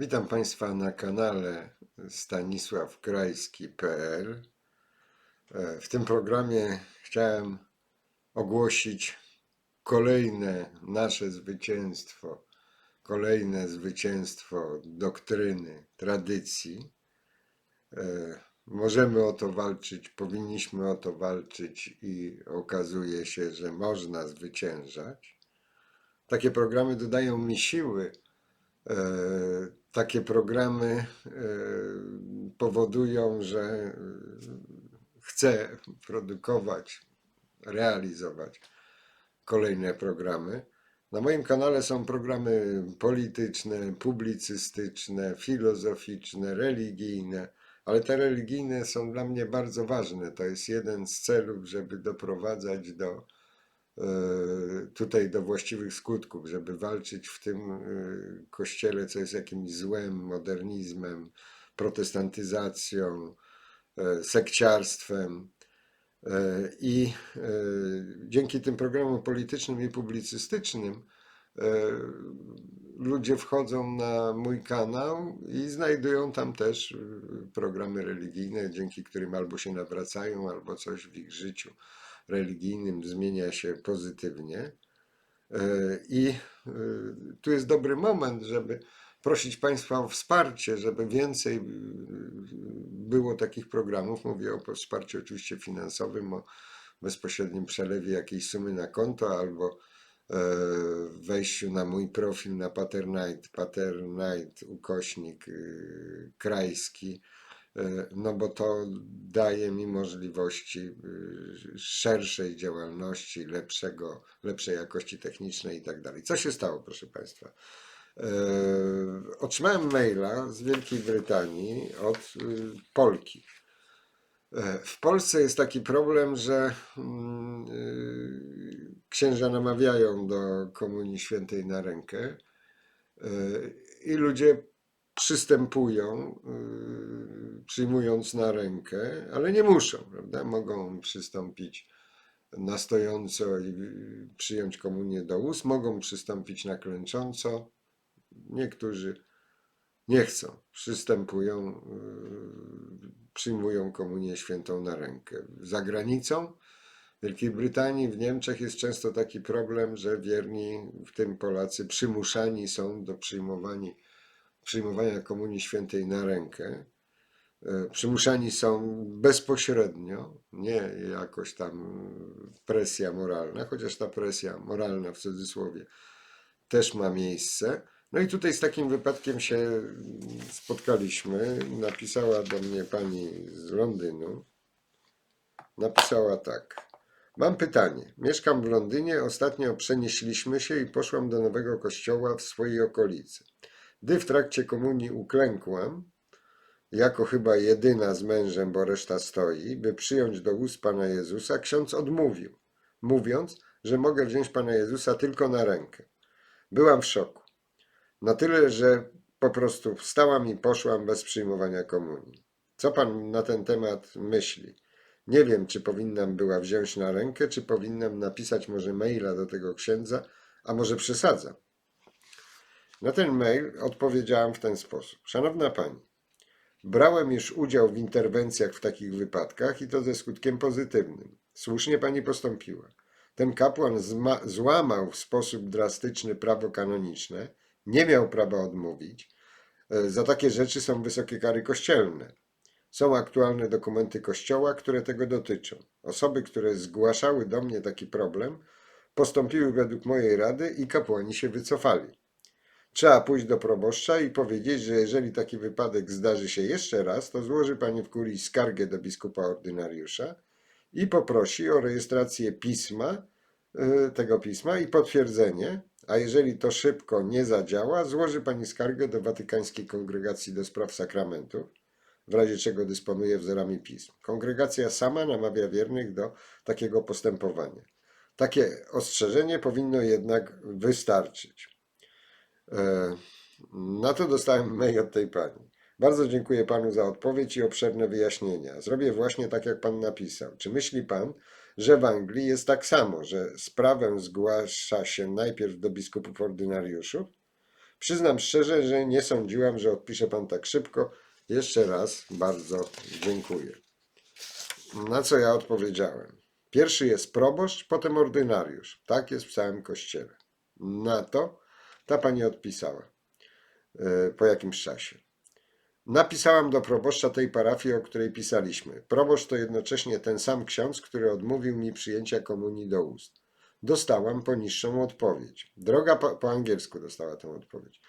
Witam Państwa na kanale stanisławkrajski.pl. E, W tym programie chciałem ogłosić kolejne nasze zwycięstwo, kolejne zwycięstwo doktryny, tradycji. E, Możemy o to walczyć, powinniśmy o to walczyć i okazuje się, że można zwyciężać. Takie programy dodają mi siły. Takie programy e, powodują, że e, chcę produkować, realizować kolejne programy. Na moim kanale są programy polityczne, publicystyczne, filozoficzne, religijne, ale te religijne są dla mnie bardzo ważne. To jest jeden z celów, żeby doprowadzać do tutaj do właściwych skutków, żeby walczyć w tym e, kościele, co jest jakimś złem, modernizmem, protestantyzacją, e, sekciarstwem. E, I e, dzięki tym programom politycznym i publicystycznym e, ludzie wchodzą na mój kanał i znajdują tam też e, programy religijne, dzięki którym albo się nawracają, albo coś w ich życiu religijnym zmienia się pozytywnie. E, I e, tu jest dobry moment, żeby prosić Państwa o wsparcie, żeby więcej e, było takich programów. Mówię o wsparciu oczywiście finansowym, o bezpośrednim przelewie jakiejś sumy na konto albo wejściu na mój profil na Paternite, Paternite ukośnik krajski, no bo to daje mi możliwości y, szerszej działalności, lepszego, lepszej jakości technicznej i tak dalej. Co się stało, proszę Państwa? E, Otrzymałem maila z Wielkiej Brytanii od y, Polki. E, W Polsce jest taki problem, że mm, y, księża namawiają do Komunii Świętej na rękę i ludzie przystępują, przyjmując na rękę, ale nie muszą, prawda? Mogą przystąpić na stojąco i przyjąć komunię do ust, mogą przystąpić na klęcząco. Niektórzy nie chcą, przystępują, y, przyjmują komunię świętą na rękę. Za granicą, w Wielkiej Brytanii, w Niemczech jest często taki problem, że wierni, w tym Polacy, przymuszani są do przyjmowania komunii świętej na rękę. E, Przymuszani są bezpośrednio, nie jakoś tam presja moralna, chociaż ta presja moralna w cudzysłowie też ma miejsce. No i tutaj z takim wypadkiem się spotkaliśmy. Napisała do mnie pani z Londynu. Napisała tak. Mam pytanie. Mieszkam w Londynie. Ostatnio przenieśliśmy się i poszłam do nowego kościoła w swojej okolicy. Gdy w trakcie komunii uklękłam, jako chyba jedyna z mężem, bo reszta stoi, by przyjąć do ust Pana Jezusa, ksiądz odmówił, mówiąc, że mogę wziąć Pana Jezusa tylko na rękę. Byłam w szoku. Na tyle, że po prostu wstałam i poszłam bez przyjmowania komunii. Co pan na ten temat myśli? Nie wiem, czy powinnam była wziąć na rękę, czy powinnam napisać może maila do tego księdza, a może przesadzam. Na ten mail odpowiedziałam w ten sposób. Szanowna pani, brałem już udział w interwencjach w takich wypadkach i to ze skutkiem pozytywnym. Słusznie pani postąpiła. Ten kapłan złamał w sposób drastyczny prawo kanoniczne, nie miał prawa odmówić. E, Za takie rzeczy są wysokie kary kościelne. Są aktualne dokumenty kościoła, które tego dotyczą. Osoby, które zgłaszały do mnie taki problem, postąpiły według mojej rady i kapłani się wycofali. Trzeba pójść do proboszcza i powiedzieć, że jeżeli taki wypadek zdarzy się jeszcze raz, to złoży pani w kurii skargę do biskupa ordynariusza i poprosi o rejestrację pisma, y, tego pisma i potwierdzenie, a jeżeli to szybko nie zadziała, złoży pani skargę do Watykańskiej Kongregacji do Spraw Sakramentów, w razie czego dysponuje wzorami pism. Kongregacja sama namawia wiernych do takiego postępowania. Takie ostrzeżenie powinno jednak wystarczyć. E, Na to dostałem mail od tej pani. Bardzo dziękuję panu za odpowiedź i obszerne wyjaśnienia. Zrobię właśnie tak, jak pan napisał. Czy myśli pan, że w Anglii jest tak samo, że sprawę zgłasza się najpierw do biskupów ordynariuszów? Przyznam szczerze, że nie sądziłam, że odpisze pan tak szybko. Jeszcze raz bardzo dziękuję. Na co ja odpowiedziałem? Pierwszy jest proboszcz, potem ordynariusz. Tak jest w całym kościele. Na to ta pani odpisała e, po jakimś czasie. Napisałam do proboszcza tej parafii, o której pisaliśmy. Proboszcz to jednocześnie ten sam ksiądz, który odmówił mi przyjęcia komunii do ust. Dostałam poniższą odpowiedź. Droga, po, po angielsku dostała tę odpowiedź.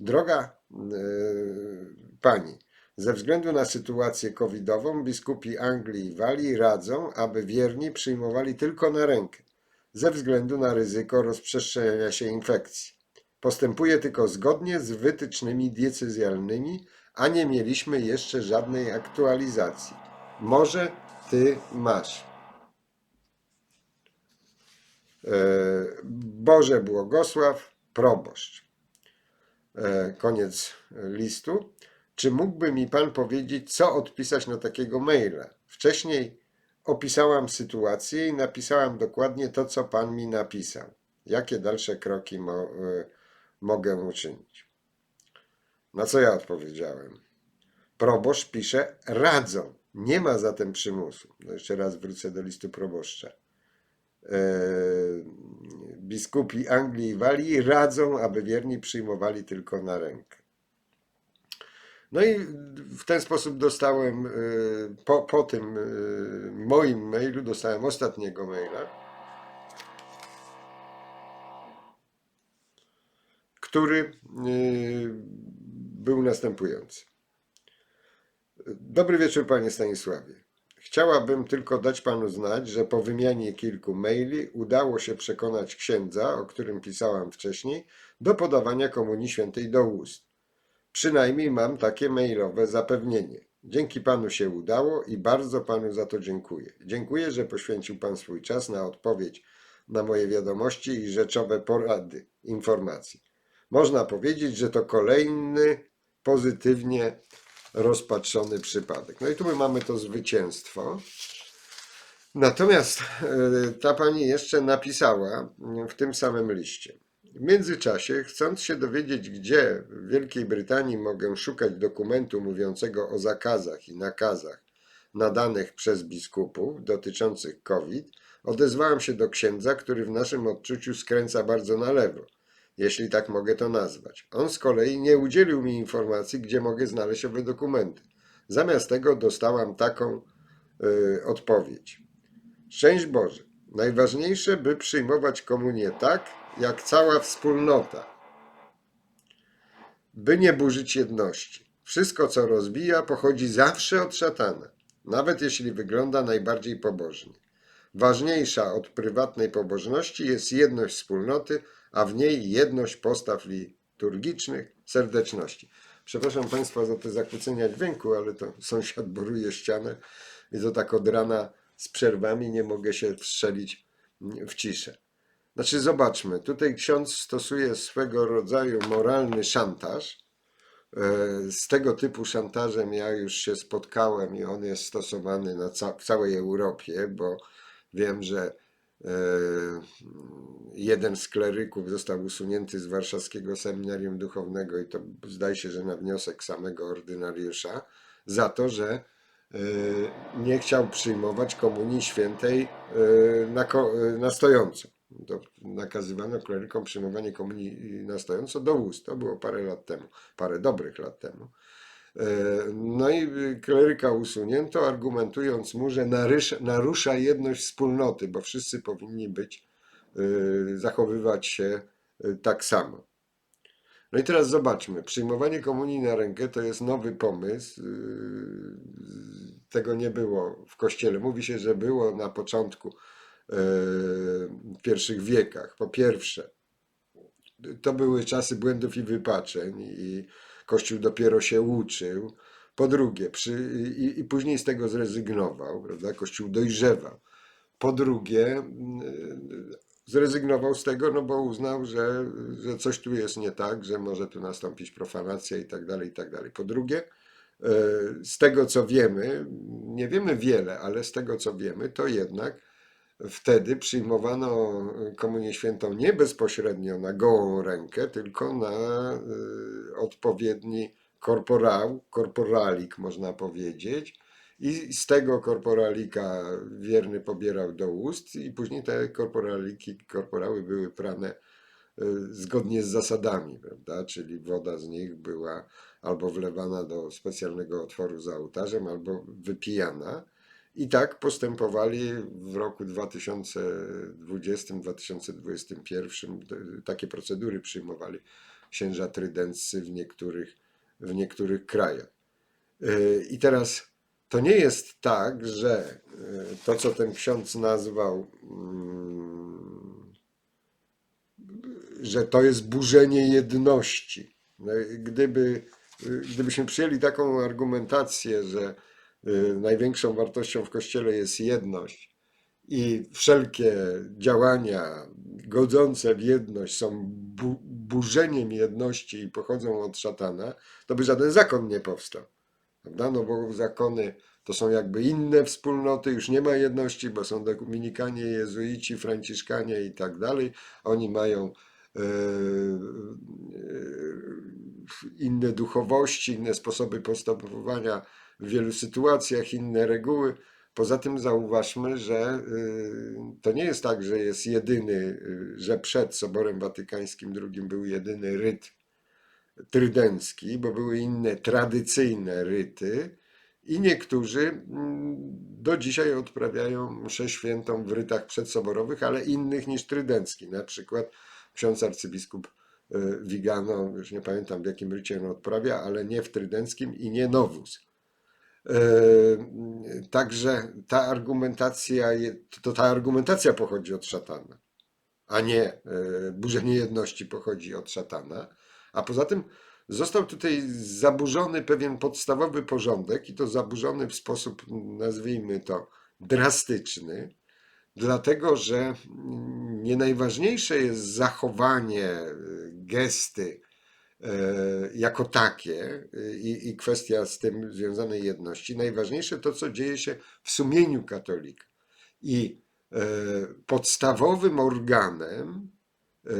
Droga e, pani, ze względu na sytuację covidową biskupi Anglii i Walii radzą, aby wierni przyjmowali tylko na rękę, ze względu na ryzyko rozprzestrzeniania się infekcji. Postępuje tylko zgodnie z wytycznymi diecezjalnymi, a nie mieliśmy jeszcze żadnej aktualizacji. Może ty masz. E, Boże błogosław, proboszcz. E, Koniec listu. Czy mógłby mi Pan powiedzieć, co odpisać na takiego maila? Wcześniej opisałam sytuację i napisałam dokładnie to, co Pan mi napisał. Jakie dalsze kroki mo, e, mogę uczynić? Na co ja odpowiedziałem? Proboszcz pisze radzą. Nie ma zatem przymusu. No jeszcze raz wrócę do listu proboszcza. E, biskupi Anglii i Walii radzą, aby wierni przyjmowali tylko na rękę. No i w ten sposób dostałem, e, po, po tym e, moim mailu, dostałem ostatniego maila, który e, był następujący. Dobry wieczór, panie Stanisławie. Chciałabym tylko dać panu znać, że po wymianie kilku maili udało się przekonać księdza, o którym pisałam wcześniej, do podawania Komunii Świętej do ust. Przynajmniej mam takie mailowe zapewnienie. Dzięki panu się udało i bardzo panu za to dziękuję. Dziękuję, że poświęcił pan swój czas na odpowiedź na moje wiadomości i rzeczowe porady, informacje. Można powiedzieć, że to kolejny pozytywnie rozpatrzony przypadek. No i tu my mamy to zwycięstwo. Natomiast e, ta pani jeszcze napisała w tym samym liście. W międzyczasie, chcąc się dowiedzieć, gdzie w Wielkiej Brytanii mogę szukać dokumentu mówiącego o zakazach i nakazach nadanych przez biskupów dotyczących COVID, odezwałem się do księdza, który w naszym odczuciu skręca bardzo na lewo, jeśli tak mogę to nazwać. On z kolei nie udzielił mi informacji, gdzie mogę znaleźć owe dokumenty. Zamiast tego dostałam taką y, odpowiedź. Szczęść Boże. Najważniejsze, by przyjmować komunię tak, jak cała wspólnota, by nie burzyć jedności. Wszystko, co rozbija, pochodzi zawsze od szatana, nawet jeśli wygląda najbardziej pobożnie. Ważniejsza od prywatnej pobożności jest jedność wspólnoty, a w niej jedność postaw liturgicznych, serdeczności. Przepraszam Państwa za te zakłócenia dźwięku, ale to sąsiad boruje ścianę i to tak od rana z przerwami nie mogę się wstrzelić w ciszę. Znaczy, zobaczmy, tutaj ksiądz stosuje swego rodzaju moralny szantaż. E, Z tego typu szantażem ja już się spotkałem i on jest stosowany na ca w całej Europie, bo wiem, że jeden z kleryków został usunięty z warszawskiego seminarium duchownego i to zdaje się, że na wniosek samego ordynariusza, za to, że e, nie chciał przyjmować komunii świętej e, na, e, na stojąco. To nakazywano klerykom przyjmowanie komunii na stojąco do ust. To było parę lat temu, parę dobrych lat temu. E, No i kleryka usunięto, argumentując mu, że narusza jedność wspólnoty, bo wszyscy powinni być, e, zachowywać się e, tak samo. No i teraz zobaczmy. Przyjmowanie komunii na rękę to jest nowy pomysł. Tego nie było w kościele. Mówi się, że było na początku, yy, w pierwszych wiekach. Po pierwsze, to były czasy błędów i wypaczeń i Kościół dopiero się uczył. Po drugie, przy, i, i później z tego zrezygnował, prawda? Kościół dojrzewał. Po drugie, yy, zrezygnował z tego, no bo uznał, że, że coś tu jest nie tak, że może tu nastąpić profanacja i tak dalej, i tak dalej. Po drugie, e, z tego co wiemy, nie wiemy wiele, ale z tego co wiemy, to jednak wtedy przyjmowano Komunię Świętą nie bezpośrednio na gołą rękę, tylko na y, odpowiedni korporał, korporalik można powiedzieć. I z tego korporalika wierny pobierał do ust i później te korporaliki, korporały były prane y, zgodnie z zasadami, prawda? Czyli woda z nich była albo wlewana do specjalnego otworu za ołtarzem, albo wypijana. I tak postępowali w roku 2020-2021. Takie procedury przyjmowali księża trydenccy w niektórych, w niektórych krajach. Y, I teraz to nie jest tak, że y, to, co ten ksiądz nazwał, mm, że to jest burzenie jedności. No, Gdyby, gdybyśmy przyjęli taką argumentację, że największą wartością w Kościele jest jedność i wszelkie działania godzące w jedność są bu burzeniem jedności i pochodzą od szatana, to by żaden zakon nie powstał. Prawda? No bo zakony to są jakby inne wspólnoty, już nie ma jedności, bo są dominikanie, jezuici, franciszkanie i tak dalej. Oni mają e, inne duchowości, inne sposoby postępowania w wielu sytuacjach, inne reguły. Poza tym zauważmy, że y, to nie jest tak, że jest jedyny, y, że przed Soborem Watykańskim II był jedyny ryt trydencki, bo były inne tradycyjne ryty i niektórzy mm, do dzisiaj odprawiają mszę świętą w rytach przedsoborowych, ale innych niż trydencki. Na przykład ksiądz arcybiskup y, Vigano, już nie pamiętam w jakim rycie on odprawia, ale nie w trydenckim i nie nowus. Yy, Także ta argumentacja, to ta argumentacja pochodzi od szatana, a nie yy, burzenie jedności pochodzi od szatana. A poza tym został tutaj zaburzony pewien podstawowy porządek i to zaburzony w sposób, nazwijmy to, drastyczny, dlatego że nie najważniejsze jest zachowanie, yy, gesty, e, jako takie y, i, i kwestia z tym związanej jedności. Najważniejsze to, co dzieje się w sumieniu katolika. I e, podstawowym organem e,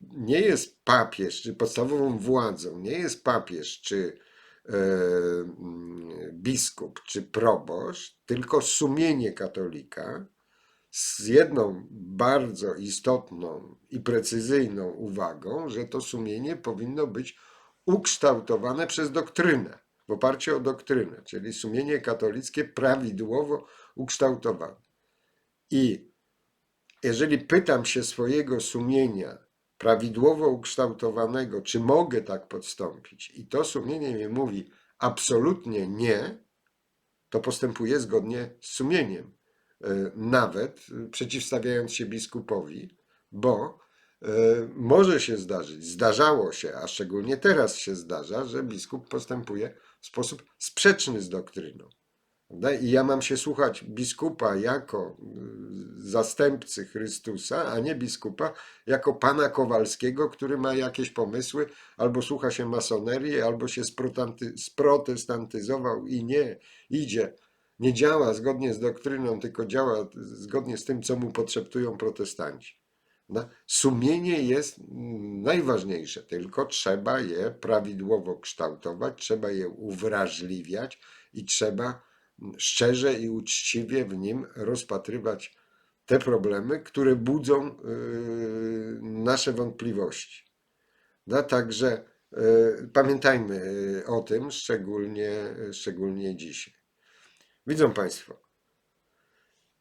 nie jest papież, czy podstawową władzą nie jest papież, czy e, biskup, czy proboszcz, tylko sumienie katolika z jedną bardzo istotną i precyzyjną uwagą, że to sumienie powinno być ukształtowane przez doktrynę, w oparciu o doktrynę, czyli sumienie katolickie prawidłowo ukształtowane. I jeżeli pytam się swojego sumienia prawidłowo ukształtowanego, czy mogę tak podstąpić, i to sumienie mi mówi absolutnie nie, to postępuję zgodnie z sumieniem nawet e, przeciwstawiając się biskupowi, bo e, może się zdarzyć, zdarzało się, a szczególnie teraz się zdarza, że biskup postępuje w sposób sprzeczny z doktryną. I ja mam się słuchać biskupa jako zastępcy Chrystusa, a nie biskupa jako pana Kowalskiego, który ma jakieś pomysły, albo słucha się masonerii, albo się sprotestantyzował i nie idzie, nie działa zgodnie z doktryną, tylko działa zgodnie z tym, co mu potrzebtują protestanci. Sumienie jest najważniejsze, tylko trzeba je prawidłowo kształtować, trzeba je uwrażliwiać i trzeba szczerze i uczciwie w nim rozpatrywać te problemy, które budzą yy, nasze wątpliwości. No, także yy, pamiętajmy yy, o tym, szczególnie, szczególnie dzisiaj. Widzą Państwo,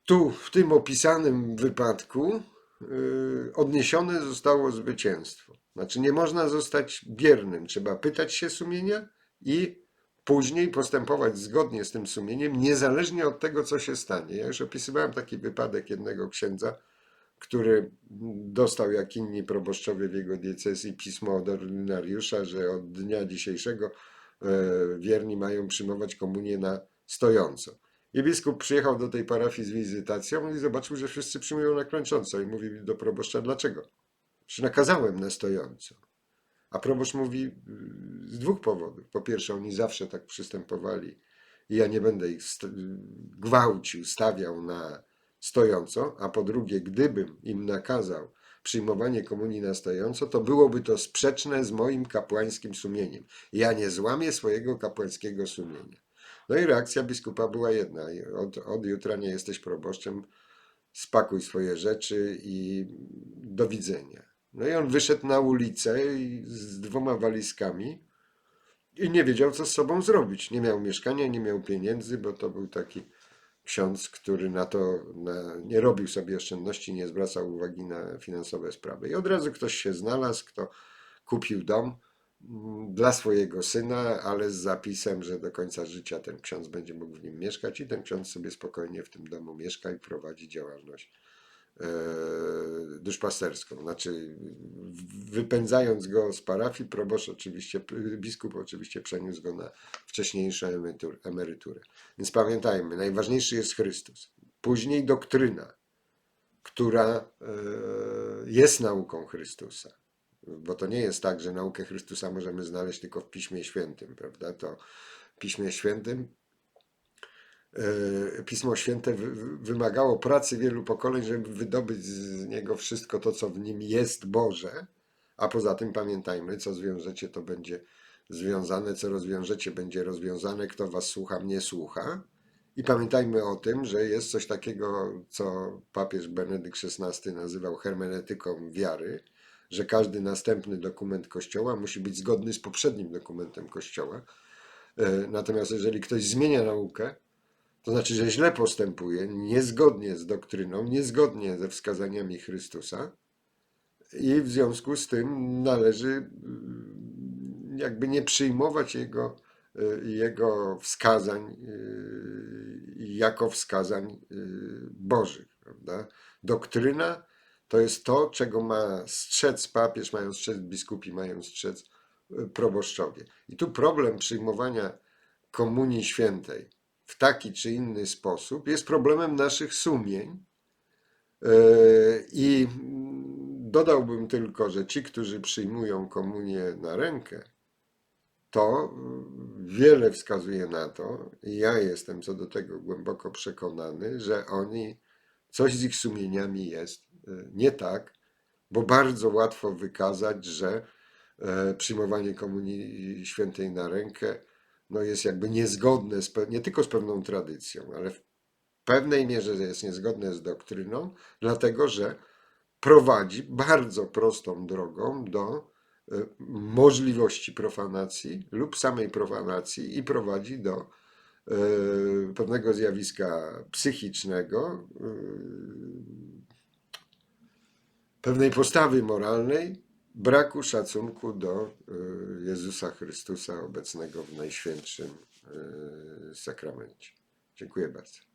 tu w tym opisanym wypadku yy, odniesione zostało zwycięstwo. Znaczy nie można zostać biernym, trzeba pytać się sumienia i później postępować zgodnie z tym sumieniem, niezależnie od tego, co się stanie. Ja już opisywałem taki wypadek jednego księdza, który dostał, jak inni proboszczowie w jego diecezji, pismo od ordynariusza, że od dnia dzisiejszego e, wierni mają przyjmować komunię na stojąco. I biskup przyjechał do tej parafii z wizytacją i zobaczył, że wszyscy przyjmują na klęcząco. I mówi do proboszcza, dlaczego? Przecież nakazałem na stojąco. A proboszcz mówi y, z dwóch powodów. Po pierwsze, oni zawsze tak przystępowali i ja nie będę ich gwałcił, stawiał na stojąco, a po drugie, gdybym im nakazał przyjmowanie komunii na stojąco, to byłoby to sprzeczne z moim kapłańskim sumieniem. Ja nie złamię swojego kapłańskiego sumienia. No i reakcja biskupa była jedna. Od, od jutra nie jesteś proboszczem, spakuj swoje rzeczy i do widzenia. No i on wyszedł na ulicę z dwoma walizkami i nie wiedział, co z sobą zrobić. Nie miał mieszkania, nie miał pieniędzy, bo to był taki ksiądz, który na to na, nie robił sobie oszczędności, nie zwracał uwagi na finansowe sprawy. I od razu ktoś się znalazł, kto kupił dom dla swojego syna, ale z zapisem, że do końca życia ten ksiądz będzie mógł w nim mieszkać i ten ksiądz sobie spokojnie w tym domu mieszka i prowadzi działalność e, duszpasterską. Znaczy, wypędzając go z parafii, proboszcz oczywiście, biskup oczywiście przeniósł go na wcześniejszą emerytur- emeryturę. Więc pamiętajmy, najważniejszy jest Chrystus. Później doktryna, która e, jest nauką Chrystusa. Bo to nie jest tak, że naukę Chrystusa możemy znaleźć tylko w Piśmie Świętym, prawda? To Piśmie Świętym e, Pismo Święte wy- wy- wymagało pracy wielu pokoleń, żeby wydobyć z niego wszystko to, co w nim jest Boże, a poza tym pamiętajmy, co zwiążecie, to będzie związane, co rozwiążecie, będzie rozwiązane, kto was słucha, mnie słucha. I pamiętajmy o tym, że jest coś takiego, co papież Benedykt XVI nazywał hermeneutyką wiary, że każdy następny dokument Kościoła musi być zgodny z poprzednim dokumentem Kościoła. E, Natomiast jeżeli ktoś zmienia naukę, to znaczy, że źle postępuje, niezgodnie z doktryną, niezgodnie ze wskazaniami Chrystusa, i w związku z tym należy mm, jakby nie przyjmować jego, y, jego wskazań y, jako wskazań bożych. Prawda? Doktryna to jest to, czego ma strzec papież, mają strzec biskupi, mają strzec y, proboszczowie. I tu problem przyjmowania komunii świętej w taki czy inny sposób jest problemem naszych sumień, E, I mm, dodałbym tylko, że ci, którzy przyjmują komunię na rękę, to mm, wiele wskazuje na to, i ja jestem co do tego głęboko przekonany, że oni, coś z ich sumieniami jest nie tak, bo bardzo łatwo wykazać, że e, przyjmowanie komunii świętej na rękę no jest jakby niezgodne z, nie tylko z pewną tradycją, ale w pewnej mierze jest niezgodne z doktryną, dlatego że prowadzi bardzo prostą drogą do e, możliwości profanacji lub samej profanacji i prowadzi do e, pewnego zjawiska psychicznego, e, pewnej postawy moralnej, braku szacunku do e, Jezusa Chrystusa obecnego w Najświętszym e, Sakramencie. Dziękuję bardzo.